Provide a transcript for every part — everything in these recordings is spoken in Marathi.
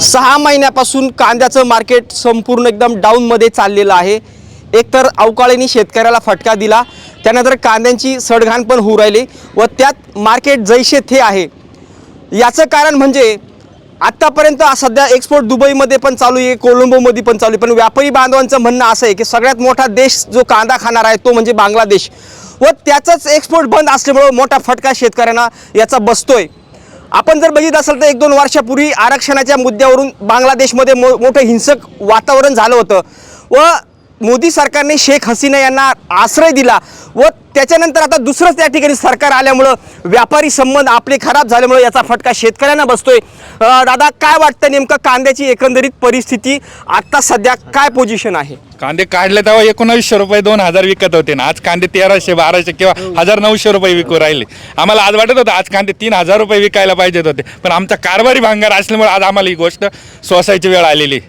सहा महिन्यापासून कांद्याचं मार्केट संपूर्ण एकदम डाऊनमध्ये चाललेलं आहे. एकतर अवकाळीने शेतकऱ्याला फटका दिला त्यानंतर कांद्यांची सडघाण पण होऊ राहिली व त्यात मार्केट जैसे थे आहे. याचं कारण म्हणजे आत्तापर्यंत सध्या एक्सपोर्ट दुबईमध्ये पण चालू आहे कोलंबोमध्ये पण चालू आहे. पण व्यापारी बांधवांचं म्हणणं असं आहे की सगळ्यात मोठा देश जो कांदा खाणार आहे तो म्हणजे बांगलादेश. व त्याचाच एक्सपोर्ट बंद असल्यामुळं मोठा फटका शेतकऱ्यांना याचा बसतोय. आपण जर बघित असेल तर एक दोन वर्षापूर्वी आरक्षणाच्या मुद्द्यावरून बांगलादेशमध्ये मो मोठं हिंसक वातावरण झालं होतं. व मोदी सरकारने शेख हसीना यांना आश्रय दिला व त्याच्यानंतर आता दुसरंच त्या ठिकाणी सरकार आल्यामुळं व्यापारी संबंध आपले खराब झाल्यामुळं याचा फटका शेतकऱ्यांना बसतोय. दादा काय वाटतं नेमकं कांद्याची एकंदरीत परिस्थिती? आत्ता सध्या काय पोझिशन आहे? कांदे काढले तेव्हा एकोणावीसशे रुपये दोन हजार विकत होते ना. आज कांदे तेराशे बाराशे किंवा हजार नऊशे रुपये विकू राहिले. आम्हाला आज वाटत होतं आज कांदे तीन हजार रुपये विकायला पाहिजेत होते. पण आमचा कारभारी भांगार असल्यामुळे आज आम्हाला ही गोष्ट सोसायची वेळ आलेली.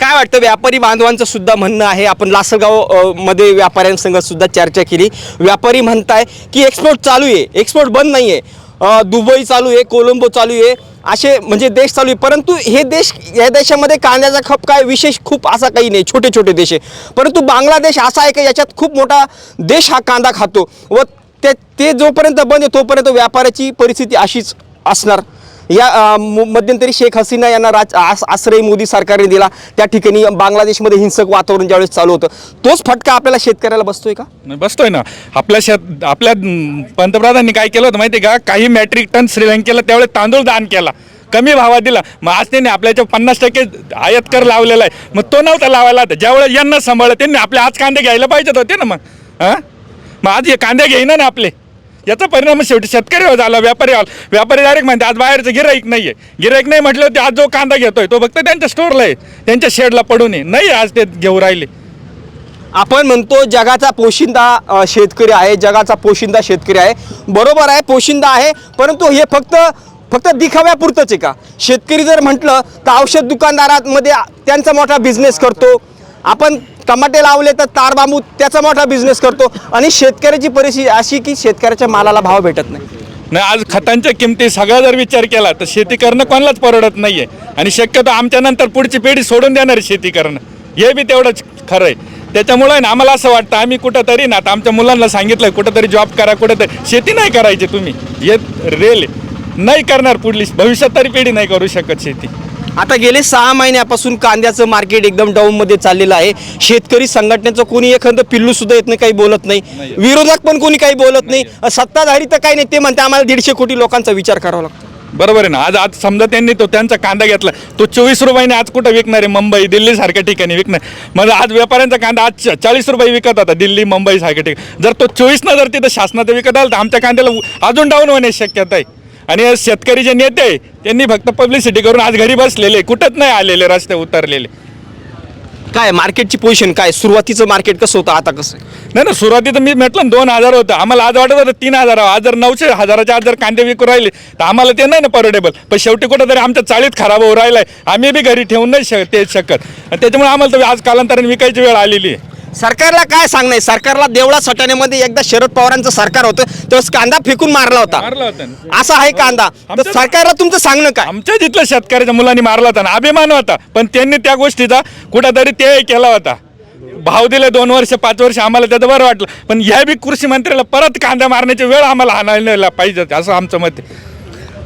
काय वाटतं व्यापारी बांधवांचं सुद्धा म्हणणं आहे. आपण लासलगावमध्ये व्यापाऱ्यांसंग सुद्धा चर्चा केली. व्यापारी म्हणताय की एक्सपोर्ट चालू आहे. एक्सपोर्ट बंद नाही आहे दुबई चालू आहे कोलंबो चालू आहे. असे म्हणजे देश चालू आहे. परंतु हे देश या देशामध्ये कांद्याचा खप काय विशेष खूप असा काही नाही. छोटे छोटे देश आहे. परंतु बांगलादेश असा आहे की याच्यात खूप मोठा देश हा कांदा खातो व ते ते जोपर्यंत बंद आहे तोपर्यंत व्यापाराची परिस्थिती अशीच असणार. या मध्यंतरी शेख हसीना यांना राज आस- आश्रय मोदी सरकारने दिला. त्या ठिकाणी बांगलादेशमध्ये हिंसक वातावरण ज्यावेळेस चालू होतं. तोच फटका आपल्याला शेतकऱ्याला बसतोय का? नाही, बसतोय ना. आपल्या शेत आपल्या पंतप्रधानांनी काय केलं होतं माहिती आहे का? काही मॅट्रिक टन श्रीलंकेला त्यावेळेस तांदूळ दान केला. कमी भावात दिला. मग आज त्यांनी आपल्याच्या पन्नास टक्के आयात कर लावलेला आहे. मग तो नव्हता लावायला. आता ज्यावेळेस यांना सांभाळलं त्यांनी आपले आज कांदे घ्यायला पाहिजेत होते ना मग. हां मग आज हे कांदे घेईना ना आपले. याचा परिणाम शेवटी शेतकरी हो झाला व्यापारी हो. व्यापारी डायरेक्ट म्हणते आज बाहेरचं गिराईक नाही आहे गिराईक नाही म्हटलं ते आज जो कांदा घेतोय तो फक्त त्यांच्या स्टोरला आहे. त्यांच्या शेडला पडू नये. नाही आज ते घेऊ राहिले. आपण म्हणतो जगाचा पोशिंदा शेतकरी आहे. जगाचा पोशिंदा शेतकरी आहे. बरोबर आहे पोशिंदा आहे. परंतु हे फक्त फक्त दिखाव्यापुरतंच आहे का? शेतकरी जर म्हटलं तर औषध दुकानदारांमध्ये त्यांचा मोठा बिझनेस करतो. आपण टमाटे लावले तर तार बांबू त्याचा मोठा बिझनेस करतो. आणि शेतकऱ्याची परिस्थिती अशी की शेतकऱ्याच्या मालाला भाव भेटत नाही. नाही आज खतांच्या किमती सगळा जर विचार केला तर शेती करणं कोणालाच परवडत नाही आहे आणि शक्यतो आमच्यानंतर पुढची पिढी सोडून देणार आहे शेती करणं. हे बी तेवढंच खरं आहे. त्याच्यामुळं आहे ना आम्हाला असं वाटतं आम्ही कुठंतरी ना आता आमच्या मुलांना सांगितलं कुठंतरी जॉब करा कुठंतरी शेती नाही करायची तुम्ही. हे रेल आहे. नाही करणार पुढली भविष्यात तरी पिढी नाही करू शकत शेती. आता गेले सहा महिन्यापासून कांद्याचं मार्केट एकदम डाऊनमध्ये चाललेलं आहे. शेतकरी संघटनेचं कोणी एखादं पिल्लू सुद्धा येत नाही काही बोलत नाही. विरोधक पण कोणी काही बोलत नाही. सत्ताधारी तर काही नाही ते म्हणते आम्हाला दीडशे कोटी लोकांचा विचार करावा लागतो. बरोबर आहे ना. आज आज समजा त्यांनी तो त्यांचा कांदा घेतला. तो चोवीस रुपयाने आज कुठं विकणार आहे? मुंबई दिल्ली सारख्या ठिकाणी विकणार. मग आज व्यापाऱ्यांचा कांदा आज चाळीस रुपये विकत होता. दिल्ली मुंबई सारख्या ठिकाणी. जर तो चोवीसनं जर तिथं शासनाचं विकत आलं तर आमच्या कांद्याला अजून डाऊन होण्याची शक्यता आहे. आणि शेतकरी जे नेते आहे, त्यांनी फक्त पब्लिसिटी करून आज घरी बसलेले कुठंच नाही आलेले रस्ते उतरलेले. काय मार्केटची पोझिशन काय? सुरुवातीचं मार्केट कसं होतं आता कसं? आहे? नाही ना सुरुवातीचं मी म्हटलं ना दोन हजार होतं. आम्हाला आज वाटत होतं तीन हजार आज जर नऊशे हजाराच्या आज जर कांदे विकू राहिले तर आम्हाला ते नाही ना परवडेबल. पण शेवटी कुठंतरी आमच्या चाळीत खराब होऊ राहिलाय. आम्ही बी घरी ठेवून नाही शक ते शकत. आणि त्याच्यामुळे आम्हाला तर आज कालांतराने विकायची वेळ आलेली आहे. सरकारला काय सांगणार सरकारला देवळा सटाण्यामध्ये एकदा शरद पवारांचं सरकार होतं तेव्हा कांदा फेकून मारला होता. मारला होता. ना. असा आहे कांदा. तर आमच्या- सरकारला तुमचं सांगणं काय? आमच्या जिथल्या शेतकऱ्याच्या मुलांनी मारला होता ना अभिमान होता. पण त्यांनी त्या गोष्टीचा कुठंतरी ते केला होता. भाव दिले दोन वर्ष पाच वर्ष आम्हाला त्याचं बरं वाटलं. पण ह्या बी कृषी मंत्र्याला परत कांदा मारण्याची वेळ आम्हाला आणायला पाहिजे असं आमचं मत आहे.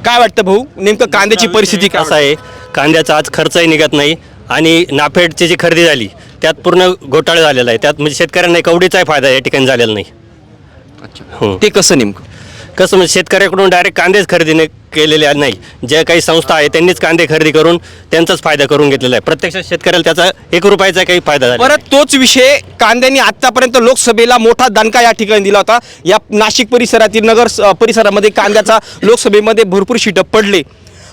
काय वाटतं भाऊ? नेमकं कांद्याची परिस्थिती काय असं आहे? कांद्याचा आज खर्चही निघत नाही आणि नाफेडची जी खरेदी झाली त्यात पूर्ण घोटाळा झालेला आहे त्यात म्हणजे शेतकऱ्यांना कवडीचाही फायदा या ठिकाणी झालेला नाही. हो. ते कसं नेमकं? कसं म्हणजे शेतकऱ्याकडून डायरेक्ट कांदेच खरेदी केलेले नाही. ज्या काही संस्था आहे त्यांनीच कांदे खरेदी करून त्यांचाच फायदा करून घेतलेला आहे. प्रत्यक्षात शेतकऱ्याला त्याचा एक रुपयाचा काही फायदा झाला परत तोच विषय कांद्यांनी आतापर्यंत लोकसभेला मोठा दणका या ठिकाणी दिला होता. या नाशिक परिसरातील नगर स- परिसरामध्ये कांद्याचा लोकसभेमध्ये भरपूर शीट पडले.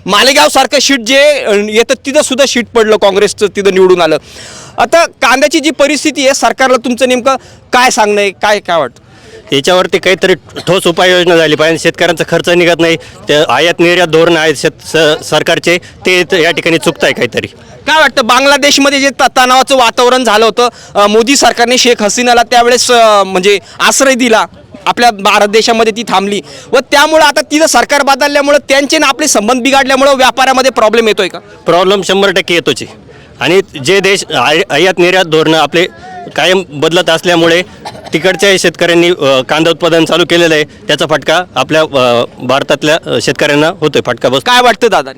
मालेगाव सारखं शीट जे अ, येतं तिथं सुद्धा शीट पडलं काँग्रेसचं तिथं निवडून आलं. आता कांद्याची जी परिस्थिती आहे सरकारला तुमचं नेमकं काय सांगणं आहे काय काय वाटतं? याच्यावरती काहीतरी ठोस उपाययोजना झाली पाहिजे. शेतकऱ्यांचा खर्च निघत नाही. ते आयात निर्यात धोरण आहेत. शेत स- सरकारचे ते त- या ठिकाणी चुकत आहे काहीतरी. काय वाटतं? बांगलादेशमध्ये जे त- तणावाचं वातावरण झालं होतं अ, मोदी सरकारने शेख हसीनाला त्यावेळेस अ, म्हणजे आश्रय दिला. आपल्या भारत देशामध्ये ती थांबली. व त्यामुळं आता तिथं सरकार बदलल्यामुळं त्यांचे ना आपले संबंध बिघडल्यामुळं व्यापारामध्ये प्रॉब्लेम येतोय का? प्रॉब्लेम शंभर टक्के येतोच आहे. आणि जे देश आय- आयात निर्यात धोरणं आपले कायम बदलत असल्यामुळे तिकडच्या शेतकऱ्यांनी कांदा उत्पादन चालू केलेलं आहे त्याचा फटका आपल्या भारतातल्या शेतकऱ्यांना होतोय फटका बस काय वाटतं दादा?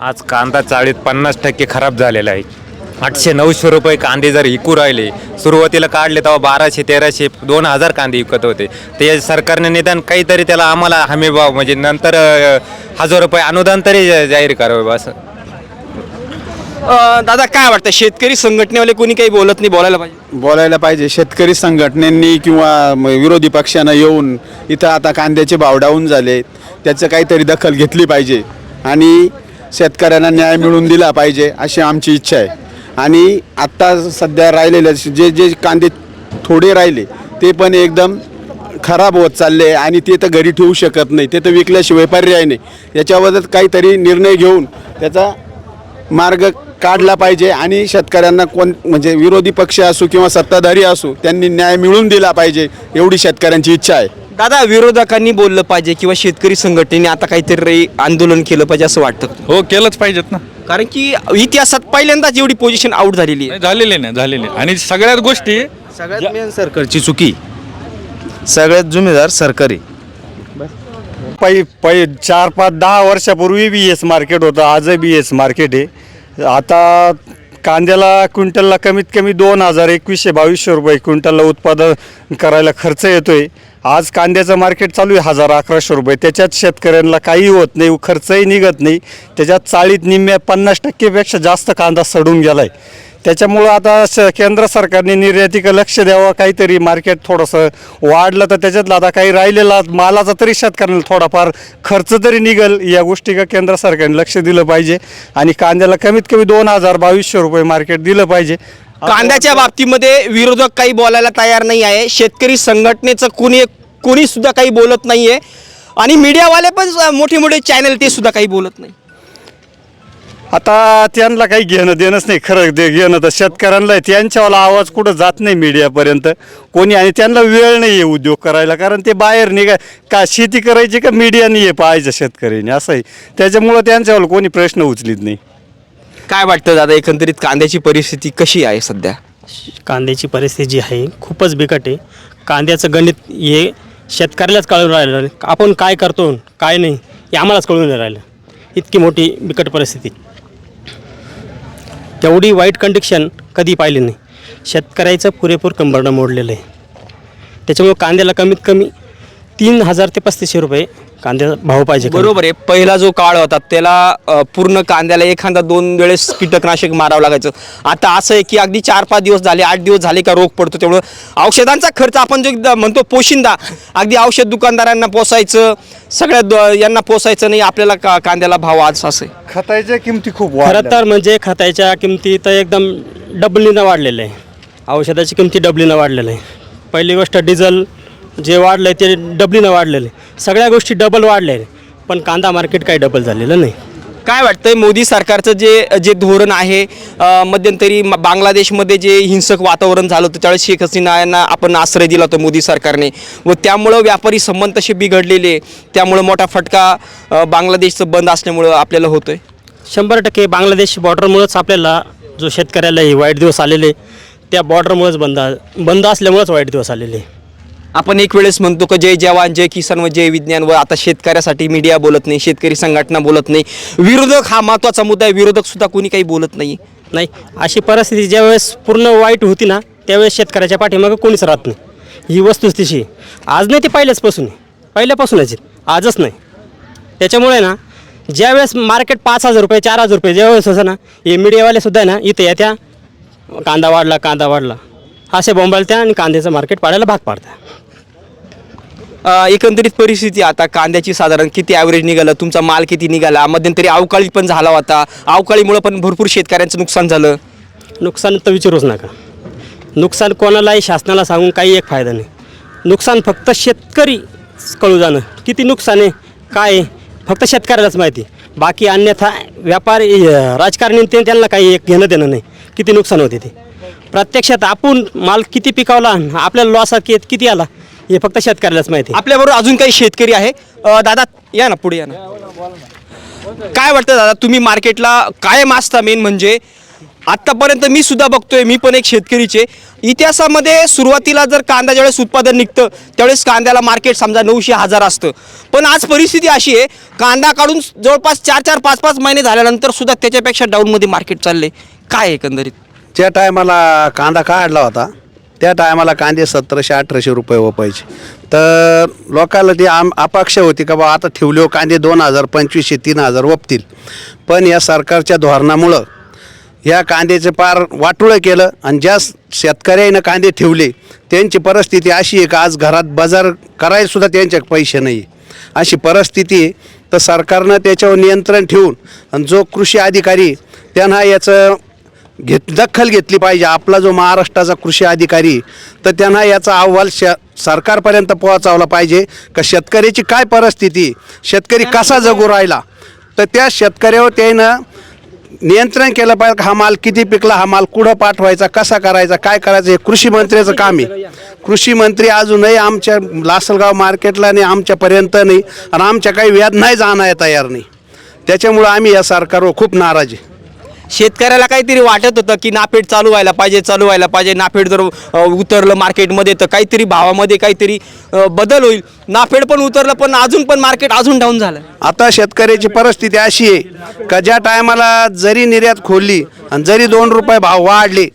आज कांदा चाळीत पन्नास टक्के खराब झालेला आहे. आठशे नऊशे रुपये कांदे जर विकू राहिले सुरुवातीला काढले तेव्हा बाराशे तेराशे दोन हजार कांदे विकत होते. ते सरकारने निदान काहीतरी त्याला आम्हाला हमी भाव म्हणजे नंतर हजार रुपये अनुदान तरी जाहीर करावं असं दादा काय वाटतं? शेतकरी संघटनेवाले कोणी काही बोलत नाही बोलायला पाहिजे? बोलायला पाहिजे. शेतकरी संघटनेनी किंवा म- विरोधी पक्षानं येऊन इथं आता कांद्याचे भाव डाऊन झाले. त्याचं काहीतरी दखल घेतली पाहिजे. आणि शेतकऱ्यांना न्याय मिळून दिला पाहिजे अशी आमची इच्छा आहे. आणि आत्ता सध्या राहिलेले जे जे कांदे थोडे राहिले ते पण एकदम खराब होत चालले आणि ते तर घरी ठेवू शकत नाही. ते तर विकल्याशिवाय पर्याय नाही. याच्याबद्दल काहीतरी निर्णय घेऊन त्याचा मार्ग काढला पाहिजे आणि शेतकऱ्यांना कोण म्हणजे विरोधी पक्ष असो किंवा सत्ताधारी असो त्यांनी न्याय मिळवून दिला पाहिजे एवढी शेतकऱ्यांची इच्छा आहे. दादा विरोधकांनी बोललं पाहिजे किंवा शेतकरी संघटनेने आता काहीतरी आंदोलन केलं पाहिजे असं वाटतं? का? हो केलंच पाहिजेत ना. कारण की इतिहासात पहिल्यांदाच एवढी पोझिशन आउट झालेली आहे. झालेले नाही झालेले आणि सगळ्याच गोष्टी सगळ्यात मेन सरकारची चुकी. सगळ्यात जुमेदार सरकारी. पै पै चार पाच दहा वर्षापूर्वी बी एस मार्केट होतं. आजही बी एस मार्केट आहे. आता कांद्याला क्विंटलला कमीत कमी दोन हजार एकवीसशे बावीसशे रुपये क्विंटलला उत्पादन करायला खर्च येतो आहे आज कांद्याचं मार्केट चालू आहे हजार अकराशे रुपये. त्याच्यात शेतकऱ्यांना काही होत नाही खर्चही निघत नाही. त्याच्यात चाळीत निम्म्या पन्नास टक्केपेक्षा जास्त कांदा सडून गेला आहे त्याच्यामुळं आता स केंद्र सरकारने निर्यातीकडे लक्ष द्यावं काहीतरी मार्केट थोडंसं वाढलं तर त्याच्यातलं आता काही राहिलेला मालाचा तरी शेतकऱ्यांना थोडाफार खर्च तरी निघल या गोष्टी का केंद्र सरकारने लक्ष दिलं पाहिजे. आणि कांद्याला कमीत कमी दोन हजार बावीसशे रुपये मार्केट दिलं पाहिजे. कांद्याच्या बाबतीमध्ये विरोधक काही बोलायला तयार नाही आहे. शेतकरी संघटनेचं कुणी कुणीसुद्धा काही बोलत नाही आहे आणि मीडियावाले पण मोठे मोठे चॅनल ते सुद्धा काही बोलत नाही. आता त्यांना काही घेणं देणंच नाही खरं ते घेणं तर शेतकऱ्यांना आहे. त्यांच्यावाला आवाज कुठं जात नाही मीडियापर्यंत. कोणी आणि त्यांना वेळ नाही आहे उद्योग करायला कारण ते बाहेर निघा का शेती करायची का मीडियाने आहे पाहायचं शेतकऱ्यांनी असं आहे. त्याच्यामुळं त्यांच्यावाला कोणी प्रश्न उचलीत नाही. काय वाटतं दादा एकंदरीत कांद्याची परिस्थिती कशी आहे सध्या? कांद्याची परिस्थिती जी आहे खूपच बिकट आहे. कांद्याचं गणित हे शेतकऱ्यालाच कळून राहिलं नाही. आपण काय करतो काय नाही हे आम्हालाच कळून नाही राहिलं. इतकी मोठी बिकट परिस्थिती. तेवढी वाईट कंडिक्शन कधी पाहिली नाही. शेतकऱ्याचं पुरेपूर कंबरडं मोडलेलं आहे. त्याच्यामुळे कांद्याला कमीत कमी तीन हजार ते पस्तीसशे रुपये कांद्याचा भाव पाहिजे बरोबर आहे. पहिला जो काळ होता त्याला अ, पूर्ण कांद्याला एखादा दोन वेळेस कीटकनाशक मारावं लागायचं. आता असं आहे की अगदी चार पाच दिवस झाले आठ दिवस झाले का रोग पडतो त्यामुळं औषधांचा खर्च आपण जो एकदा म्हणतो पोशिंदा अगदी औषध दुकानदारांना पोसायचं सगळ्या द- यांना पोसायचं नाही आपल्याला का कांद्याला भाव आज असं आहे. खताच्या किमती खूप खरं वाढल्या. तर म्हणजे खताच्या किमती तर एकदम डबलीनं वाढलेलं आहे. औषधाची किमती डबलीनं वाढलेलं आहे. पहिली गोष्ट डिझेल जे वाढलं आहे ते डबलीनं वाढलेलं आहे. सगळ्या गोष्टी डबल वाढल्या आहे पण कांदा मार्केट काही डबल झालेलं नाही. काय वाटतंय मोदी सरकारचं जे जे धोरण आहे अ, मध्यंतरी म- बांगलादेशमध्ये जे हिंसक वातावरण झालं होतं त्यावेळेस शेख हसीना यांना आपण आश्रय दिला होता मोदी सरकारने. व त्यामुळं व्यापारी संबंध तसे बिघडलेले त्यामुळं मोठा फटका अ, बांगलादेशचं बंद असल्यामुळं आपल्याला होतोय. शंभर टक्के बांगलादेश बॉर्डरमुळंच आपल्याला जो शेतकऱ्याला हे वाईट दिवस आलेले त्या बॉर्डरमुळेच बंद बंद असल्यामुळेच वाईट दिवस आलेले. आपण एक वेळेस म्हणतो की जय जवान जय किसान व जय विज्ञान व आता शेतकऱ्यासाठी मीडिया बोलत नाही शेतकरी संघटना बोलत नाही. विरोधक हा महत्त्वाचा मुद्दा आहे विरोधक सुद्धा कोणी काही बोलत नाही. नाही अशी परिस्थिती ज्यावेळेस पूर्ण वाईट होती ना त्यावेळेस शेतकऱ्याच्या पाठीमागं कोणीच राहत नाही. ही वस्तुस्थिती आहे. आज नाही ते पहिल्याचपासून आहे. पहिल्यापासूनच आजच नाही. त्याच्यामुळे ना ज्यावेळेस मार्केट पाच हजार रुपये चार हजार रुपये ज्यावेळेस असं ना हे मीडियावाले सुद्धा आहे ना इथे येत्या. कांदा वाढला कांदा वाढला. असे बोंबालत्या आणि कांद्याचं मार्केट पाडायला भाग पाडत्या. अ, एकंदरीत परिस्थिती आता कांद्याची साधारण किती ॲव्हरेज निघालं? तुमचा माल किती निघाला? मध्यंतरी अवकाळी पण झाला होता. अवकाळीमुळे पण भरपूर शेतकऱ्यांचं नुकसान झालं. नुकसान तर विचारूच नका. नुकसान कोणालाही शासनाला सांगून काही एक फायदा नाही. नुकसान फक्त शेतकरी कळू जाणं किती नुकसान आहे? काय आहे? फक्त शेतकऱ्यालाच माहिती बाकी अन्यथा व्यापारी अं, राजकारणी ते त्यांना काही एक घेणं देणं नाही. किती नुकसान होते ते. प्रत्यक्षात आपण माल किती पिकावला आपल्याला लॉस किती आला हे फक्त शेतकऱ्यालाच माहिती आहे. आपल्याबरोबर अजून काही शेतकरी आहे. अ, दादा या ना पुढे या ना. काय वाटतं दादा तुम्ही मार्केटला कायम असता मेन म्हणजे आत्तापर्यंत मी सुद्धा बघतोय मी पण एक शेतकरीचे. इतिहासामध्ये सुरुवातीला जर कांदा ज्यावेळेस उत्पादन निघतं त्यावेळेस कांद्याला मार्केट समजा नऊशे हजार असतं. पण आज परिस्थिती अशी आहे कांदा काढून जवळपास चार चार पाच पाच महिने झाल्यानंतर सुद्धा त्याच्यापेक्षा डाऊनमध्ये मार्केट चालले काय आहे एकंदरीत? त्या टायमाला कांदा काढला होता. त्या टायमाला कांदे सतराशे अठराशे रुपये वपायचे. तर लोकांना ती आम अपेक्षा होती का बा आता ठेवले हो कांदे दोन हजार पंचवीसशे तीन हजार वपतील. पण या सरकारच्या धोरणामुळं ह्या कांद्याचं पार वाटुळं केलं आणि ज्या शेतकऱ्यानं कांदे ठेवले त्यांची परिस्थिती अशी आहे का आज घरात बाजार करायलासुद्धा त्यांच्या पैसे नाही. अशी परिस्थिती आहे. तर सरकारनं त्याच्यावर नियंत्रण ठेवून आणि जो कृषी अधिकारी त्यांना याचं घेत दखल घेतली पाहिजे. आपला जो महाराष्ट्राचा कृषी अधिकारी तर त्यांना याचा अहवाल श सरकारपर्यंत पोहोचवला पाहिजे. का शेतकऱ्याची काय परिस्थिती? शेतकरी कसा जगू राहिला? तर त्या शेतकऱ्यावर त्यानं नियंत्रण केलं पाहिजे. का हा माल किती पिकला? हा माल कुठं पाठवायचा? कसा करायचा? काय करायचं? हे कृषी मंत्र्याचं काम आहे. कृषी मंत्री अजूनही आमच्या लासलगाव मार्केटला नाही आमच्यापर्यंत नाही. आणि आमच्या काही व्याज नाही जाणार तयार नाही. त्याच्यामुळं आम्ही या सरकारवर खूप नाराज आहे. शेतकऱ्याला काहीतरी वाटत होतं की नाफेड चालू व्हायला पाहिजे चालू व्हायला पाहिजे. नाफेड जर उतरलं मार्केटमध्ये तर काहीतरी भावामध्ये काहीतरी बदल होईल. नाफेड पण उतरलं पण अजून पण मार्केट अजून डाऊन झालं. आता शेतकऱ्याची परिस्थिती अशी आहे का ज्या टायमाला जरी निर्यात खोलली आणि जरी दोन रुपये भाव वाढले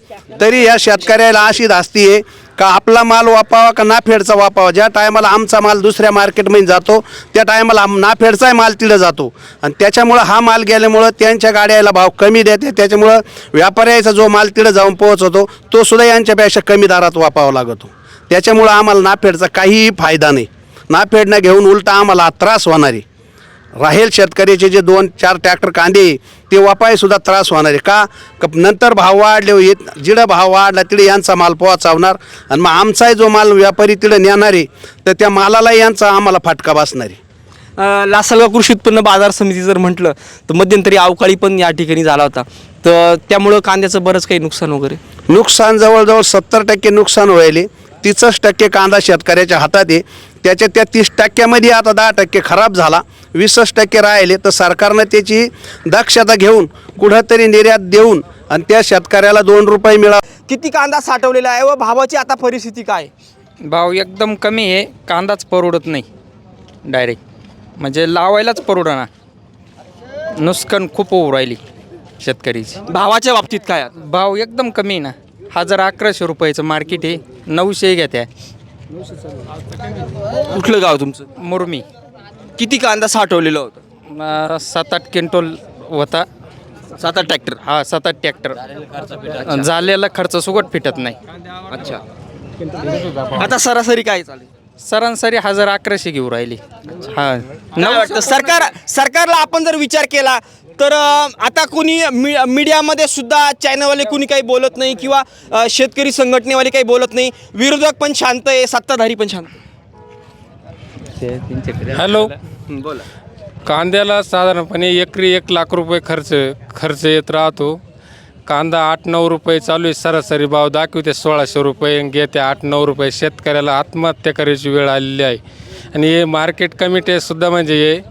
तरी या शेतकऱ्याला अशी धास्ती आहे का आपला माल वापावा का नाफेडचा वापावा? ज्या टायमाला आमचा माल दुसऱ्या मार्केटमध्ये जातो त्या टायमाला नाफेडचाही माल तिथं जातो. आणि त्याच्यामुळं हा माल गेल्यामुळं त्यांच्या गाड्याला भाव कमी देते. त्याच्यामुळं व्यापाऱ्याचा जो माल तिथं जाऊन पोहोचवतो तो सुद्धा यांच्यापेक्षा कमी दरात वापावा लागतो. त्याच्यामुळं आम्हाला नाफेडचा काहीही फायदा नाही. नाफेड न घेऊन उलटा आम्हाला त्रास होणार. आहे राहील शेतकऱ्याचे जे दोन चार ट्रॅक्टर कांदे ते वापाय सुद्धा त्रास होणार आहे. का? नंतर भाव वाढले येत जिडं भाव वाढला तिडे यांचा माल पोहोचवणार आणि मग आमचाही जो माल व्यापारी तिडे नेणार आहे तर त्या मालाला यांचा आम्हाला फटका बसणार आहे. लासलगाव कृषी उत्पन्न बाजार समिती जर म्हटलं तर मध्यंतरी अवकाळी पण या ठिकाणी झाला होता. तर त्यामुळं कांद्याचं बरंच काही नुकसान वगैरे? नुकसान जवळजवळ सत्तर टक्के नुकसान व्हायले. तीसच टक्के कांदा शेतकऱ्याच्या हातात आहे. त्याच्या त्या तीस टक्क्यामध्ये आता दहा टक्के खराब झाला वीसच टक्के राहिले तर सरकारनं त्याची दक्षता घेऊन कुठंतरी निर्यात देऊन आणि त्या शेतकऱ्याला दोन रुपये मिळा किती कांदा साठवलेला आहे व भावाची आता परिस्थिती काय? भाव एकदम कमी आहे कांदाच परवडत नाही डायरेक्ट म्हणजे लावायलाच परवडना. नुकसान खूप होऊ राहिली शेतकरीची. भावाच्या बाबतीत काय? आहे? भाव एकदम कमी आहे ना. हजार अकराशे रुपयाचं मार्केट आहे नऊशे घ्या त्या कुठलं गाव तुमचं? मुरमी. किती कांदा साठवलेलं होतं? अं, सात आठ क्विंटल होता. सात आठ ट्रॅक्टर? हा सात आठ ट्रॅक्टर. झालेला खर्च सुगट फिटत नाही. अच्छा. आता सरासरी काय चालेल सरासरी हजार अकराशे घेऊ राहिली. हा. काय वाटतं? सरकार सरकारला आपण जर विचार केला तर आता कोणी मी मीडियामध्ये सुद्धा चॅनलवाले कोणी काही बोलत नाही किंवा शेतकरी संघटनेवाले काही बोलत नाही विरोधक पण शांत आहे सत्ताधारी पण शांत. हॅलो. बोला. कांद्याला साधारणपणे एकरी एक लाख रुपये खर्च खर्च येत राहतो. कांदा आठ नऊ रुपये चालू आहे सरासरी भाव दाखवते सोळाशे रुपये घेते आठ नऊ रुपये. शेतकऱ्याला आत्महत्या करायची वेळ आलेली आहे. आणि हे मार्केट कमिट्यासुद्धा म्हणजे हे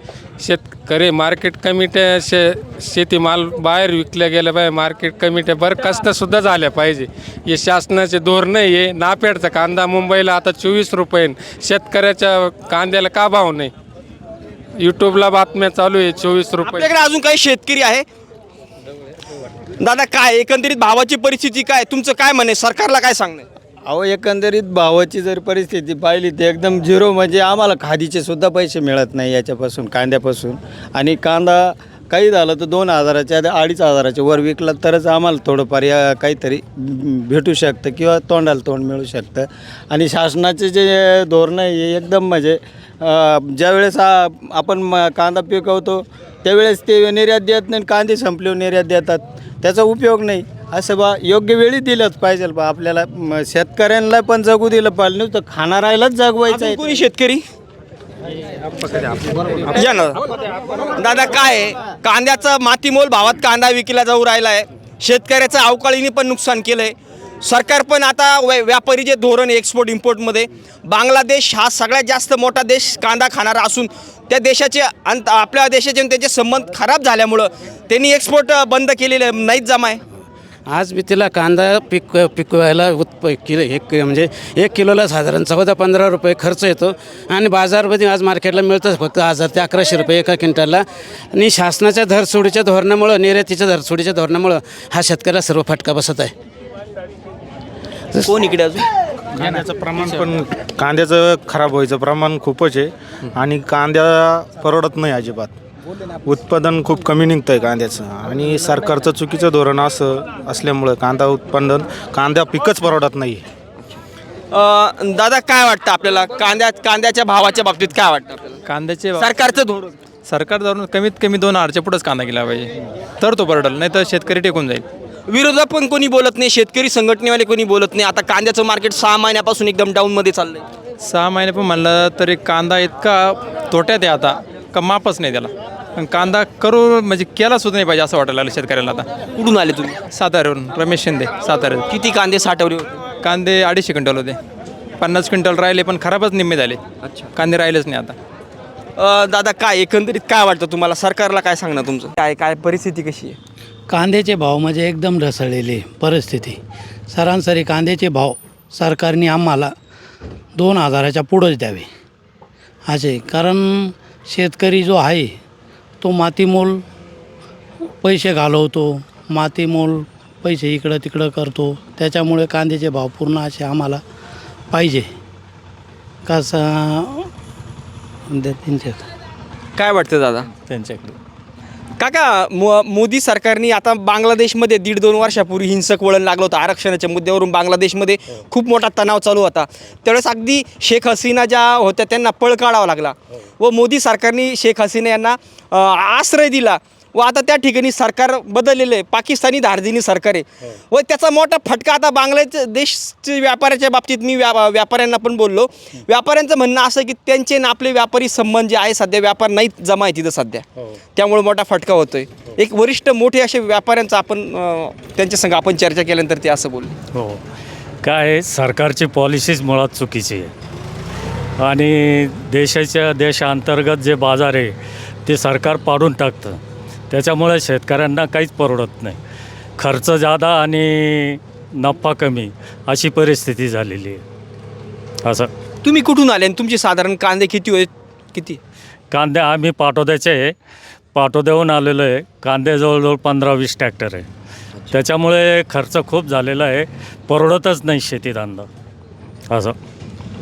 शेतकरी मार्केट कमिट्या शे शेतीमाल बाहेर विकल्या गेल्या पाहिजे मार्केट कमिट्या कष्टसुद्धा झाल्या पाहिजे. हे शासनाचे धोरण हे नापेडचा कांदा मुंबईला आता चोवीस रुपये शेतकऱ्याच्या कांद्याला का भाव नाही? यूट्यूबला बातम्या चालू आहे चोवीस रुपये. आपल्याकडे अजून काही शेतकरी आहे? दादा काय एकंदरीत भावाची परिस्थिती काय? तुमचं काय म्हणे? सरकारला काय सांगणं? अहो एकंदरीत भावाची जर परिस्थिती पाहिली तर एकदम झिरो म्हणजे आम्हाला खादीचे सुद्धा पैसे मिळत नाही याच्यापासून कांद्यापासून. आणि कांदा काही झालं तर दोन हजाराच्या अडीच हजाराच्या वर विकला तरच आम्हाला थोडंफार या काहीतरी भेटू शकतं किंवा तोंडाला तोंड मिळू शकतं. आणि शासनाचे जे धोरण आहे हे एकदम म्हणजे ज्यावेळेस आपण म- कांदा पिकवतो त्यावेळेस ते निर्यात देत नाही कांदे संपले निर्यात देतात. त्याचा उपयोग नाही. असं बा योग्य वेळी दिलंच पाहिजे बा आपल्याला म, शेतकऱ्यांना पण जगू दिलं पाहिजे तर खाणारायलाच जगवायचं अजून आहे कोणी शेतकरी? या ना. दादा काय आहे? कांद्याचा मातीमोल भावात कांदा विकला जाऊ राहिला आहे शेतकऱ्याचं अवकाळीने पण नुकसान केलं आहे सरकार पण आता व्या- व्यापारी जे धोरण आहे एक्सपोर्ट इम्पोर्टमध्ये बांगलादेश हा सगळ्यात जास्त मोठा देश कांदा खाणारा असून त्या देशाचे अंत आपल्या देशाचे आणि त्याचे संबंध खराब झाल्यामुळं त्यांनी एक्सपोर्ट बंद केलेले जमा आहे. आज बी तिला कांदा पिक पिकवायला उत्प किलो एक म्हणजे एक किलोला साधारण चौदा पंधरा रुपये खर्च येतो. आणि बाजारमध्ये आज मार्केटला मिळतं फक्त हजार ते अकराशे रुपये एका क्विंटलला. आणि शासनाच्या धरसोडीच्या धोरणामुळं निर्यातीच्या धरसोडीच्या धोरणामुळं हा शेतकऱ्याला सर्व फटका बसत आहे. कोण इकडे अजून? कांद्याचं प्रमाण पण कांद्याचं खराब व्हायचं प्रमाण खूपच आहे. आणि कांद्या परवडत नाही अजिबात. उत्पादन खूप कमी निघतं आहे कांद्याचं. आणि सरकारचं चुकीचं धोरण असं असल्यामुळं कांदा उत्पादन कांदा पिकच परवडत नाही अं, दादा काय वाटतं आपल्याला? कांद्या कांद्याच्या भावाच्या बाबतीत काय वाटतं आपल्याला? कांद्याचे सरकारचं धोरण. सरकार धरून कमीत कमी दोन हजारच्या पुढंच कांदा गेला पाहिजे. तर तो परवडेल नाही तर शेतकरी टेकून जाईल. विरोधक पण कोणी बोलत नाही शेतकरी संघटनेवाले कोणी बोलत नाही. आता कांद्याचं मार्केट सहा महिन्यापासून एकदम डाऊनमध्ये चाललंय. सहा महिने पण म्हणलं तरी कांदा इतका तोट्यात आहे आता. का मापच नाही त्याला. पण कांदा करू म्हणजे केला सुद्धा नाही पाहिजे असं वाटायला लागलं शेतकऱ्याला आता. कुठून आले तुम्ही? साताऱ्यावरून रमेश शिंदे सातारा किती कांदे साठवले होते? कांदे अडीचशे क्विंटल होते. पन्नास क्विंटल राहिले पण खराबच निम्मे झाले. कांदे राहिलेच नाही आता. अं, दादा काय एकंदरीत काय वाटतं तुम्हाला? सरकारला काय सांगणार तुमचं? काय काय परिस्थिती कशी आहे? कांद्याचे भाव म्हणजे एकदम ढसळलेली परिस्थिती. सरासरी कांद्याचे भाव सरकारने आम्हाला दोन हजाराच्या पुढंच द्यावे. असे कारण शेतकरी जो आहे तो मातीमोल पैसे घालवतो मातीमोल पैसे इकडं तिकडं करतो. त्याच्यामुळे कांद्याचे भाव पूर्ण असे आम्हाला पाहिजे. कसं त्यांच्या काय वाटतं दादा? त्यांच्याकडे. काका मो मोदी सरकारने आता बांगलादेशमध्ये दीड दोन वर्षापूर्वी हिंसक वळण लागलं होतं आरक्षणाच्या मुद्द्यावरून. बांगलादेशमध्ये खूप मोठा तणाव चालू होता. त्यावेळेस अगदी शेख हसीना ज्या होत्या त्यांना पळ काढावा लागला व मोदी सरकारने शेख हसीना यांना आश्रय दिला. व आता त्या ठिकाणी सरकार बदललेलं आहे. पाकिस्तानी धार्जिनी सरकार आहे. व त्याचा मोठा फटका आता बांगलादेशच्या व्यापाऱ्याच्या बाबतीत मी व्या व्यापाऱ्यांना पण बोललो. व्यापाऱ्यांचं म्हणणं असं आहे की त्यांचे आणि आपले व्यापारी संबंध जे आहे सध्या व्यापार नाहीत जमा आहे तिथं सध्या. त्यामुळे मोठा फटका होतोय. एक वरिष्ठ मोठे असे व्यापाऱ्यांचा आपण त्यांच्या संग आपण चर्चा केल्यानंतर ते असं बोलले. हो. काय आहे, सरकारची पॉलिसीच मुळात चुकीची आहे. आणि देशाच्या देशांतर्गत जे बाजार आहे ते सरकार पाडून टाकतं. त्याच्यामुळे शेतकऱ्यांना काहीच परवडत नाही. खर्च जादा आणि नफा कमी अशी परिस्थिती झालेली आहे. असं. तुम्ही कुठून आले आणि तुमचे साधारण कांदे किती होते? किती? कांदे आम्ही पाटोद्याचे आहे. पाटोद्याहून आलेलो आहे. कांदे जवळजवळ पंधरा वीस ट्रॅक्टर आहे. त्याच्यामुळे खर्च खूप झालेला आहे. परवडतच नाही शेतीधंदा असं.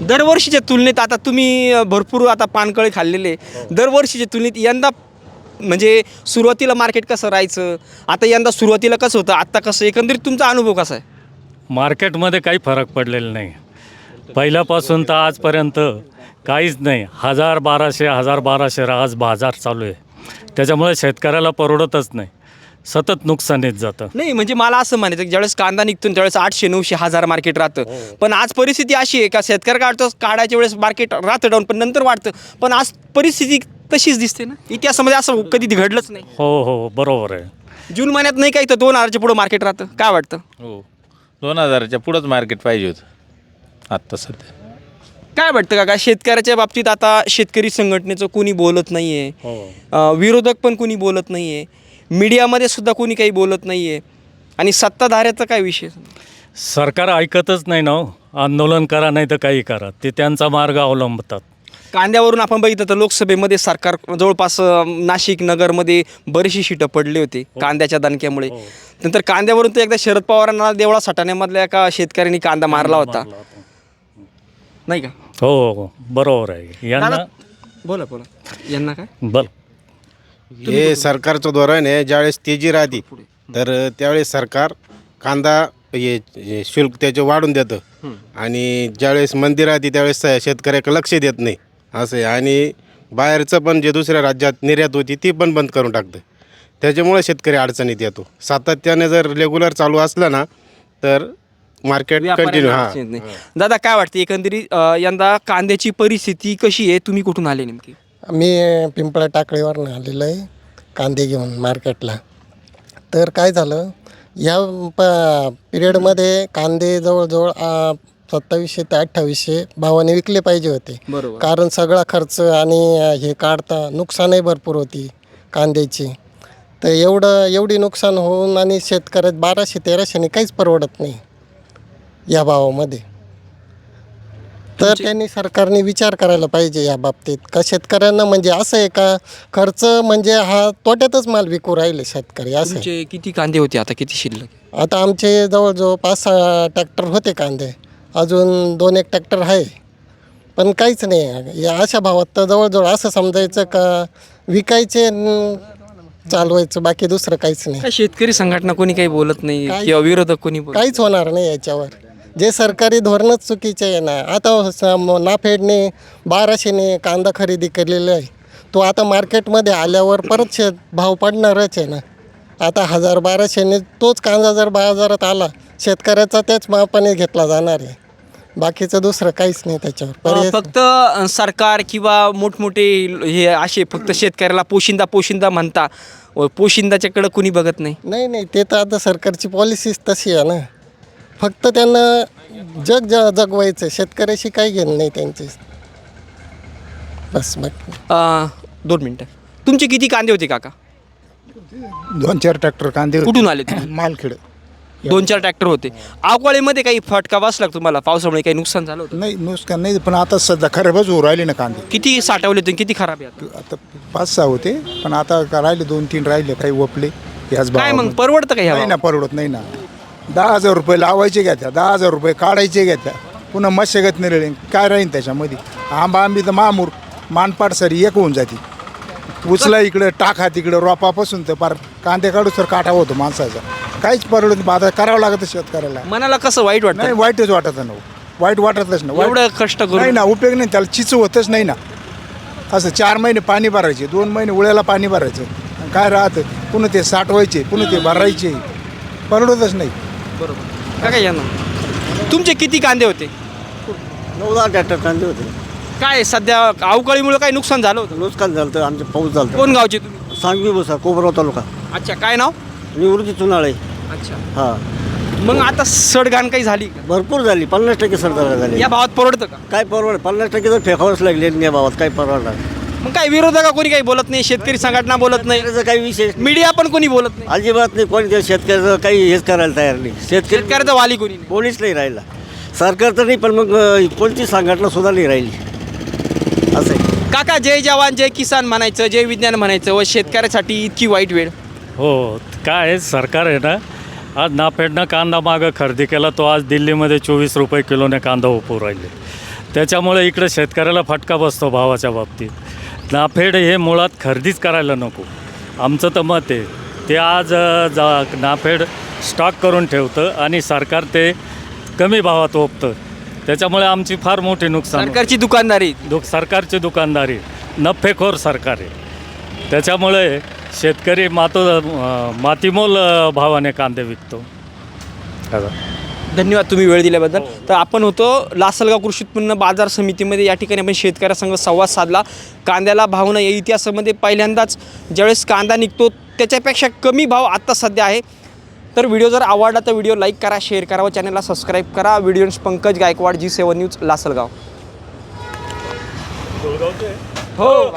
दरवर्षीच्या तुलनेत आता तुम्ही भरपूर आता पानकळे खाल्लेले दरवर्षीच्या तुलनेत यंदा म्हणजे सुरुवातीला मार्केट कसं राहायचं? आता यंदा सुरुवातीला कसं होतं? आत्ता कसं? एकंदरीत तुमचा अनुभव कसा आहे? मार्केटमध्ये काही फरक पडलेला नाही. पहिल्यापासून तर आजपर्यंत काहीच नाही. हजार बाराशे हजार बाराशे आज बाजार चालू आहे. त्याच्यामुळे शेतकऱ्याला परवडतच नाही. सतत नुकसान येत जातं. नाही म्हणजे मला असं म्हणायचं की ज्यावेळेस कांदा निघतो ना त्यावेळेस आठशे नऊशे हजार मार्केट राहतं. पण आज परिस्थिती अशी आहे का? शेतकरी काढतो काढायच्या वेळेस मार्केट राहतं डाऊन पण नंतर वाढतं. पण आज परिस्थिती तशीच दिसते ना. इतिहासामध्ये असं कधी घडलंच नाही. हो हो बरोबर आहे. जून महिन्यात नाही काही तर दोन हजारच्या पुढं मार्केट राहतं? काय वाटतं? हो. दोन हजाराच्या पुढंच मार्केट पाहिजे होतं. आत्ता सध्या. काय वाटतं का का शेतकऱ्याच्या बाबतीत आता शेतकरी संघटनेचं कोणी बोलत नाही आहे हो विरोधक पण कोणी बोलत नाही आहे मीडियामध्ये सुद्धा कोणी काही बोलत नाही आहे आणि सत्ताधाऱ्याचा काय विषय? सरकार ऐकतच नाही ना हो. आंदोलन करा नाही तर काही करा. ते त्यांचा मार्ग अवलंबतात. कांद्यावरून आपण बघितलं तर लोकसभेमध्ये सरकार जवळपास अं, नाशिक नगरमध्ये बरीचशी शिटं पडली होती कांद्याच्या दणक्यामुळे. नंतर कांद्यावरून तर एकदा शरद पवारांना देवळा सटाण्यामधल्या एका शेतकऱ्यांनी कांदा मारला होता. नाही का? हो हो बरोबर आहे. यांना दादा, बोला बोला. यांना काय? बल. हे सरकारचं धोरण आहे ज्यावेळेस तेजी राहते तर त्यावेळेस सरकार कांदा हे हे शुल्क त्याचे वाढून देतं. आणि ज्यावेळेस मंदी राहते त्यावेळेस शेतकऱ्याकडे लक्ष देत नाही. असं आहे. आणि बाहेरचं पण जे दुसऱ्या राज्यात निर्यात होती ती पण बंद करून टाकतं. त्याच्यामुळे शेतकरी अडचणीत येतो. सातत्याने जर रेग्युलर चालू असलं ना तर मार्केट कंटिन्यू हां. नाही. दादा काय वाटतं? एकंदरीत अं, यंदा कांद्याची परिस्थिती कशी आहे? तुम्ही कुठून आले नेमकी? मी पिंपळा टाकळीवरनं आलेलो आहे कांदे घेऊन मार्केटला तर काय झालं? या प पिरियडमध्ये कांदे जवळजवळ सत्तावीसशे ते अठ्ठावीसशे भावाने विकले पाहिजे होते. बरोबर. कारण सगळा खर्च आणि अ, हे काढता नुकसानही भरपूर होती कांद्याची. तर एवढं एवढी नुकसान होऊन आणि शेतकऱ्यात बाराशे तेराशेने काहीच परवडत नाही या भावामध्ये. तर त्यांनी सरकारने विचार करायला पाहिजे या बाबतीत. का शेतकऱ्यांना म्हणजे असं आहे का? खर्च म्हणजे हा तोट्यातच माल विकू राहिले शेतकरी असं आहे. तुमचे किती कांदे होते? आता किती शिल्लक आता आमचे जवळजवळ पाच सहा ट्रॅक्टर होते कांदे. अजून दोन एक ट्रॅक्टर आहे. पण काहीच नाही. या अशा भावात तर जवळजवळ असं समजायचं का विकायचे न चालवायचं बाकी दुसरं काहीच नाही. काय शेतकरी संघटना कोणी काही बोलत नाही किंवा विरोधक कोणी बोलत काहीच होणार नाही याच्यावर. जे सरकारी धोरणच चुकीचे आहे ना आता स- म- नाफेडने बाराशेने कांदा खरेदी केलेला आहे. तो आता मार्केटमध्ये आल्यावर परत शेत भाव पडणारच आहे ना. आता हजार बाराशेने तोच कांदा जर बाजारात आला शेतकऱ्याचा त्याच मापाने घेतला जाणार आहे. बाकीचं दुसरं काहीच नाही त्याच्यावर. पर्याय फक्त सरकार किंवा मोठमोठे हे असे फक्त शेतकऱ्याला पोशिंदा पोशिंदा म्हणता व पोशिंदाच्याकडे कोणी बघत नाही? नाही नाही ते तर आता सरकारची पॉलिसीच तशी आहे ना. फक्त त्यांना जग ज जगवायचं शेतकऱ्याशी काही घेणं नाही त्यांचे. बस बाकी. अ, दोन मिनटं. तुमचे किती कांदे होते काका? दोन चार ट्रॅक्टर कांदे कुठून आले तुम्ही? मालखेड. दोन चार ट्रॅक्टर होते. अवकाळीमध्ये काही फटका बसला का तुम्हाला? पावसामुळे काही नुकसान झालं होतं? नाही नुकसान नाही पण आता सध्या खराबच होऊ राहिले ना कांदे. किती साठवले होते किती खराब आहे आता? आता पाच सहा होते पण आता का राहिले दोन तीन राहिले काही वपले ह्याच काय मग भावामध्ये. परवडतं का ह्या नाही ना परवडत नाही ना. दहा हजार रुपये लावायचे घ्या त्या दहा हजार रुपये काढायचे घ्या त्या पुन्हा मशागत नाही काय राहील त्याच्यामध्ये? आंबा आंबी तर मामूर मानपाट सरी एक होऊन जाते. उचला इकडं टाका तिकडं रोपापासून तर पार कांदे काढू तर काटा होतो माणसाचा. काहीच परवडत नाही. आता करावं लागतं शेतकऱ्याला. मनाला कसं वाईट नाही वाटतं वाईटच वाटत ना. वाईट वाटतच ना वाईट- एवढं कष्ट नाही करून ना उपयोग नाही. त्याला चिचू होतच नाही ना. असं चार महिने पाणी भरायचे. दोन महिने उळ्याला पाणी भरायचं. आणि काय राहतं? पुन्हा ते साठवायचे पुन्हा ते भरायचे. परवडतच नाही. बरोबर. का काय यांना तुमचे किती कांदे होते? नऊ दहा ट्रॅक्टर कांदे होते. काय सध्या अवकाळीमुळे काय नुकसान झालं होतं? नुकसान झालं तर आमचे पाऊस झालं कोण गावचे तुम्ही? सांगवी बसा कोपराव तालुका. अच्छा काय नाव? निवृत्ती चुनाळे. अच्छा. हां. मग आता सडघाण काही झाली का? भरपूर झाली. पन्नास टक्के सरकार झाली. या भावात परवडतं का? काय परवड? पन्नास टक्के तर फेकावंच लागले या भावात. काय परवडणार? मग काय विरोधक कोणी काही बोलत नाही शेतकरी संघटना बोलत नाही? त्याचं काही विशेष मीडिया पण कोणी बोलत नाही? अजिबात नाही. कोणी त्या शेतकऱ्याचं काही हेच करायला तयार नाही. शेतकरी शेतकऱ्याचा वाली कोणी नाही? कोणीच नाही राहिला. सरकार तर नाही पण मग अं, कोणती संघटना सुद्धा नाही राहिली. असं आहे. काका जय जवान जय किसान म्हणायचं जय विज्ञान म्हणायचं व शेतकऱ्यासाठी इतकी वाईट वेळ. हो काय आहे, सरकार आहे ना आज नाफेडनं कांदा मागं खरेदी केला तो आज दिल्लीमध्ये चोवीस रुपये किलोने कांदा उपू राहिले. त्याच्यामुळे इकडे शेतकऱ्याला फटका बसतो भावाच्या बाबतीत. नाफेड हे मुळात खरेदीच करायला नको. आमचं तर मत आहे ते आज जा नाफेड स्टॉक करून ठेवतं आणि सरकार ते कमी भावात ओपतं. त्याच्यामुळे आमची फार मोठी नुकसान. सरकारची दुकानदारी. दु सरकारची दुकानदारी. नफेखोर सरकार आहे. त्याच्यामुळे शेतकरी मातो मातीमोल भावाने कांदे विकतो. धन्यवाद तुम्ही वेळ दिल्याबद्दल. तर आपण होतो लासलगाव कृषी उत्पन्न बाजार समितीमध्ये. या ठिकाणी आपण शेतकऱ्यासंग संवाद साधला. कांद्याला भाव नाही या इतिहासामध्ये पहिल्यांदाच ज्यावेळेस कांदा निघतो त्याच्यापेक्षा कमी भाव आत्ता सध्या आहे. तर व्हिडिओ जर आवडला तर व्हिडिओ लाईक करा शेअर करा व चॅनलला सबस्क्राईब करा. Video Pankaj Gaikwad G seven news Lasalgaon. हो.